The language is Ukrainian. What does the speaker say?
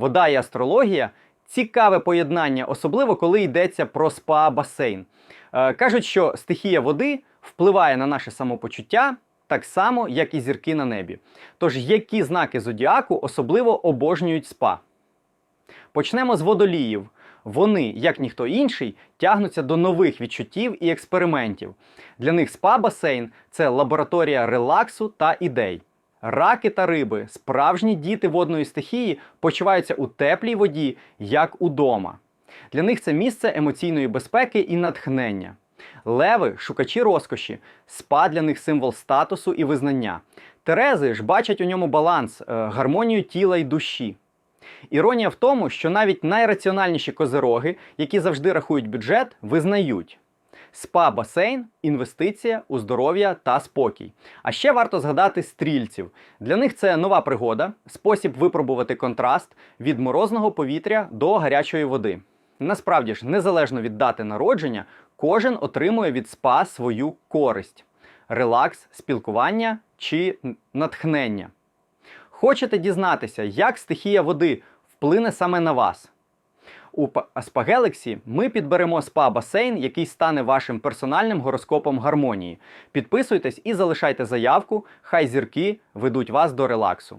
Вода і астрологія цікаве поєднання, особливо коли йдеться про спа-басейн. Е, кажуть, що стихія води впливає на наше самопочуття так само, як і зірки на небі. Тож, які знаки зодіаку особливо обожнюють спа? Почнемо з водоліїв. Вони, як ніхто інший, тягнуться до нових відчуттів і експериментів. Для них спа-басейн це лабораторія релаксу та ідей. Раки та риби, справжні діти водної стихії, почуваються у теплій воді, як удома. Для них це місце емоційної безпеки і натхнення. Леви шукачі розкоші, спа для них символ статусу і визнання. Терези ж бачать у ньому баланс, е, гармонію тіла й душі. Іронія в тому, що навіть найраціональніші козироги, які завжди рахують бюджет, визнають. Спа-басейн інвестиція у здоров'я та спокій. А ще варто згадати стрільців. Для них це нова пригода, спосіб випробувати контраст від морозного повітря до гарячої води. Насправді ж, незалежно від дати народження, кожен отримує від спа свою користь: релакс, спілкування чи натхнення. Хочете дізнатися, як стихія води вплине саме на вас? У Galaxy ми підберемо спа-басейн, який стане вашим персональним гороскопом гармонії. Підписуйтесь і залишайте заявку, хай зірки ведуть вас до релаксу.